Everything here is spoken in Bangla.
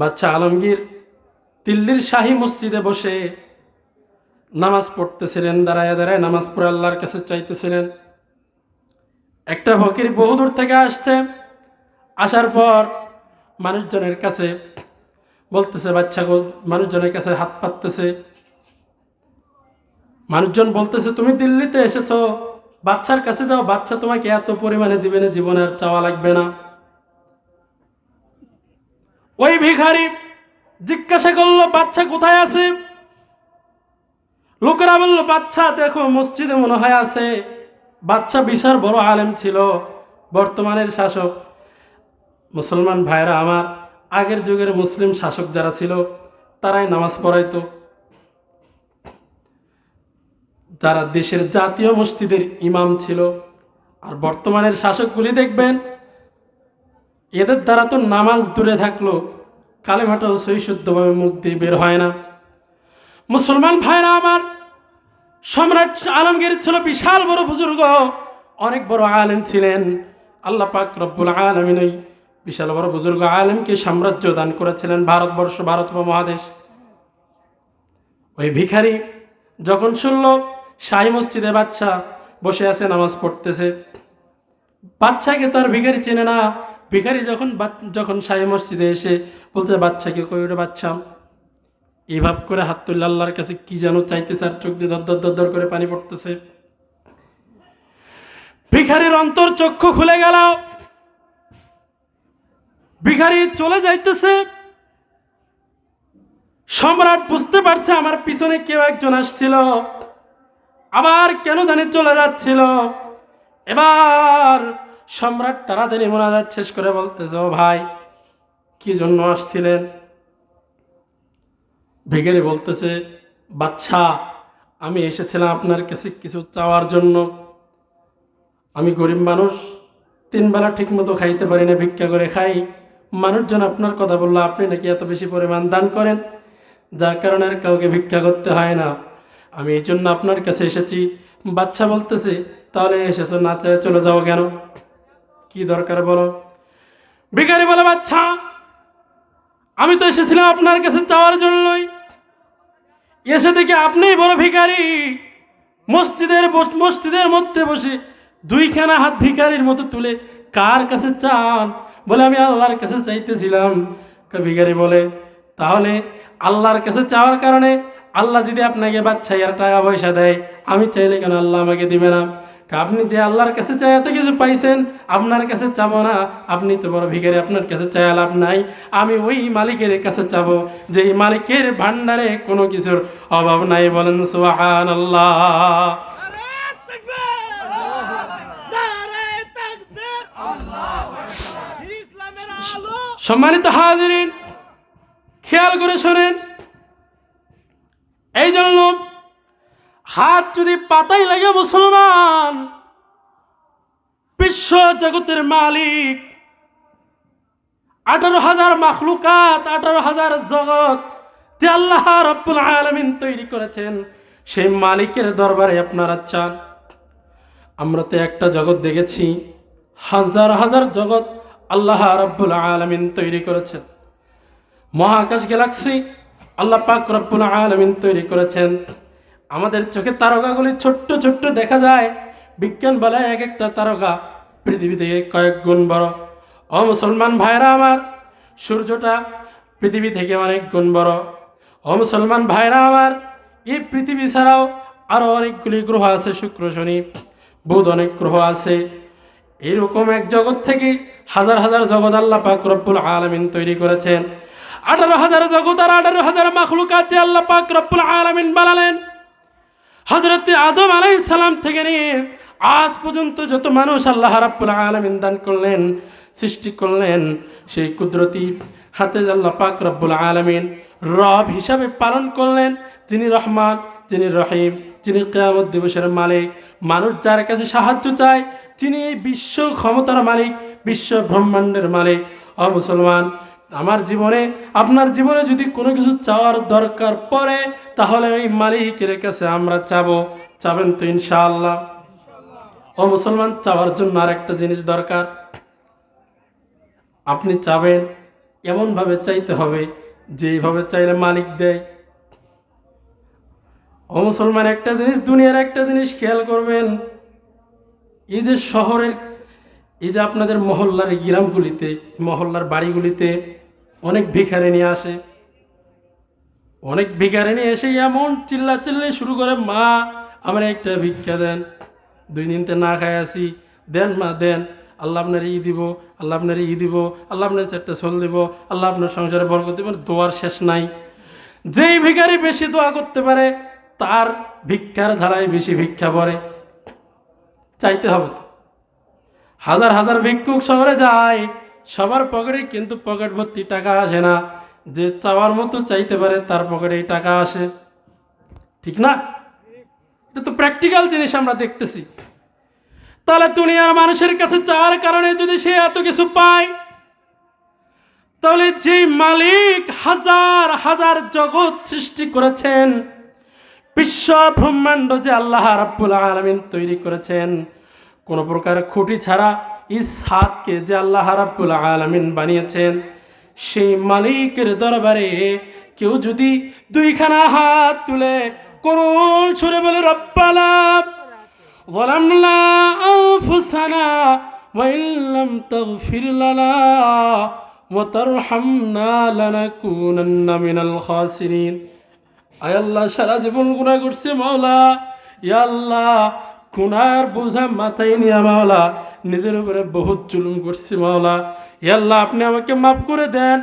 বাচ্চা আলমগীর দিল্লির শাহী মসজিদে বসে নামাজ পড়তেছিলেন, দাঁড়ায় দাঁড়ায় নামাজ পড়ে আল্লাহর কাছে চাইতেছিলেন। একটা ফকির বহুদূর থেকে আসছে, আসার পর মানুষজনের কাছে বলতেছে, বাচ্চা মানুষজনের কাছে হাত পাততেছে। মানুষজন বলতেছে, তুমি দিল্লিতে এসেছ, বাচ্চার কাছে যাও, বাচ্চা তোমাকে এত পরিমাণে দিবে না, জীবনে আর চাওয়া লাগবে না। ওই ভিখারি, জিজ্ঞাসা করল, বাচ্চা কোথায় আছে? লোকেরা বলল, বাচ্চা দেখো, মসজিদে মনে হয় আছে। বাচ্চা বিশাল বড় আলেম ছিল, বর্তমানের শাসক। মুসলমান ভাইরা আমার আগের যুগের মুসলিম শাসক যারা ছিল, তারাই নামাজ পড়াইতো। যারা দেশের জাতীয় মসজিদের ইমাম ছিল, আর বর্তমানের শাসকগুলি দেখবেন এদের দ্বারা তো নামাজ দূরে থাকল, কালেমাটাও সই শুদ্ধভাবে মুখ দিয়ে বের হয় না। মুসলমান ভাইরা আমার, সম্রাট আলমগীর ছিল বিশাল বড় বুজুর্গ, অনেক বড় আলেম ছিলেন। আল্লাহ পাক রব্বুল ওই বিশাল বড় বুজুর্গ আলেমকে সাম্রাজ্য দান করেছিলেন ভারতবর্ষ, ভারত মহাদেশ ওই ভিখারি যখন শুনল, শাহী মসজিদে বাচ্চা বসে আছে, নামাজ পড়তেছে। বাচ্চাকে তার ভিখারি চেনে না ভিখারি যখন যখন শাহী মসজিদে এসে বলছে, বাচ্চাকে কই ওটা বাচ্চা? এভাব করে হাত তুললে আল্লাহর কাছে কি যেন চাইতেছে আর চোখ দিয়ে দর দর করে পানি পড়তেছে। ভিখারির অন্তর চক্ষু খুলে গেল। ভিখারি চলে যাইতেছে। সম্রাট বুঝতে পারছে আমার পিছনে কেউ একজন আসছিল। আবার কেন জানি চলে যাচ্ছিল। এবার সম্রাট তাড়াতাড়ি মোনাজাত শেষ করে বলতেছে, ও ভাই, কি জন্য আসছিলেন ভিখারি বলতেছে, বাচ্চা, আমি এসেছিলাম আপনার কাছে কিছু চাওয়ার জন্য। আমি গরিব মানুষ, তিন বেলা ঠিক মতো খাইতে পারি না, ভিক্ষা করে খাই। মানুষজন আপনার কথা বলল, আপনি নাকি এত বেশি পরিমাণ দান করেন? যার কারণে কাউকে ভিক্ষা করতে হয় না। আমি এই জন্য আপনার কাছে এসেছি। বাচ্চা বলতেছে, তাহলে এসেছ, না চলে যাও কেন? কি দরকার বলো? ভিখারি বলে, বাচ্চা, আমি তো এসেছিলাম আপনার কাছে চাওয়ার জন্যই। এসে দেখি আপনিই বড় ভিখারি। মসজিদের মসজিদের মধ্যে বসে দুইখানা হাত ভিখারির মতো তুলে কার কাছে চান? বলে, আমি আল্লাহর কাছে চাইতেছিলাম। ভিখারি বলে, তাহলে আল্লাহর কাছে চাওয়ার কারণে আল্লাহ যদি আপনাকে বাচ্চা টাকা পয়সা দেয়, আমি চাইলে কেন আল্লাহ আমাকে দিবে না? আপনি যে আল্লাহর কাছে চাই এত কিছু পাইছেন, আপনার কাছে চাবো না। আপনি তো বড় ভিখারি, আপনার কাছে চাই লাভ নাই। আমি ওই মালিকের কাছে চাবো যে মালিকের ভান্ডারে কোনো কিছুর অভাব নাই। বলেন সুহান আল্লাহ সম্মানিত হাজিরিন, খেয়াল করে শোনেন। এই জন্য হাত যদি পাতাই লাগে মুসলমান, বিশ্ব জগতের মালিক, আঠারো হাজার মাখলুকাত, আঠারো হাজার জগৎ যে আল্লাহ রব্বুল আলমিন তৈরি করেছেন, সেই মালিকের দরবারে আপনারা চান। আমরা তো একটা জগৎ দেখেছি, হাজার হাজার জগৎ আল্লাহ রব্বুল আলমিন তৈরি করেছেন। মহাকাশ গ্যালাক্সি আল্লাহ পাক রব্বুল আলমিন তৈরি করেছেন। আমাদের চোখে তারকাগুলি ছোট্ট ছোট্ট দেখা যায়। বিজ্ঞান বলে এক একটা তারকা পৃথিবী থেকে কয়েক গুণ বড়। ও মুসলমান ভাইরা আমার, সূর্যটা পৃথিবী থেকে অনেক গুণ বড়। ও মুসলমান ভাইরা আমার, এই পৃথিবী ছাড়াও আরও অনেকগুলি গ্রহ আছে, শুক্র, শনি, বুধ অনেক গ্রহ আছে। এরকম এক জগৎ থেকে হাজার হাজার জগৎ আল্লাহ পাক রব্বুল আলমিন তৈরি করেছেন। আঠারো হাজার জগৎ আর আঠারো হাজার মাখলুকাত যে আল্লাহ পাক রব্বুল আলমিন বানালেন। হজরত আদম আলাইহিস সালাম থেকে নিয়ে আজ পর্যন্ত যত মানুষ আল্লাহ রাব্বুল আলামিন দান করলেন, সৃষ্টি করলেন, সেই কুদরতি হাতে আল্লাহ পাক রব্বুল আলামিন রব হিসাবে পালন করলেন। যিনি রহমান, যিনি রহিম, যিনি কেয়ামত দিবসের মালিক, মানুষ যার কাছে সাহায্য চায় যিনি এই বিশ্ব ক্ষমতার মালিক, বিশ্ব ব্রহ্মাণ্ডের মালিক। অ মুসলমান আমার জীবনে, আপনার জীবনে যদি কোনো কিছু চাওয়ার দরকার পড়ে, তাহলে ওই মালিকের কাছে আমরা চাবো। চাবেন তো ইনশাআল্লাহ। ও মুসলমান, চাওয়ার জন্য আর একটা জিনিস দরকার। আপনি চাবেন, এমনভাবে চাইতে হবে যেইভাবে চাইলে মালিক দেয়। ও মুসলমান, একটা জিনিস, দুনিয়ার একটা জিনিস খেয়াল করবেন। এই যে শহরের এই যে আপনাদের মহল্লার এই গ্রামগুলিতে, মহল্লার বাড়িগুলিতে অনেক ভিখারি নিয়ে আসে। অনেক ভিখারি নিয়ে এসে এমন চিল্লা চিল্লাই শুরু করে, মা, আমার একটা ভিক্ষা দেন, দুই দিনতে না খাই আসি। দেন মা, দেন, আল্লাহ আপনার ই দিব, আল্লাহ আপনার ই দিব, আল্লাহ আপনার চারটা চল দিব, আল্লাহ আপনার সংসারে বরকত দিব দোয়ার শেষ নাই। যেই ভিখারি বেশি দোয়া করতে পারে, তার ভিক্ষার ধারায় বেশি ভিক্ষা পড়ে। চাইতে হবে তো। হাজার হাজার ভিক্ষুক শহরে যায়, সবার পকেটে কিন্তু পকেট ভর্তি টাকা আসে না। যে চাওয়ার মতো চাইতে পারে, তার পকেটে টাকা আসে। ঠিক না? এটা তো প্র্যাকটিক্যাল জিনিস আমরা দেখতেছি। তাহলে দুনিয়ার মানুষের কাছে চাওয়ার কারণে যদি সে এত কিছু পায়, তাহলে যে মালিক হাজার হাজার জগৎ সৃষ্টি করেছেন, বিশ্ব ব্রহ্মাণ্ড যে আল্লাহ রাব্বুল আলামিন তৈরি করেছেন কোনো প্রকার খুঁটি ছাড়া এই সাতকে যে আল্লাহ রাব্বুল আলামিন বানিয়েছেন সেই মালিকের দরবারে কেউ যদি দুইখানা হাত তুলে করুণ ছুড়ে বলে রব্বালা ظلمنا أنفسنا وإن لم تغفر لنا وترحمنا لنكونن من الخاسرين আয় আল্লাহ সারা জীবন গুণা করছে মাওলা ইয়া আল্লাহ গুনার বোঝা মাথায় নিয়ে মাওলা, নিজের উপরে বহুত জুলুম করছি মাওলা। ইয়াল্লাহ আপনি আমাকে মাফ করে দেন।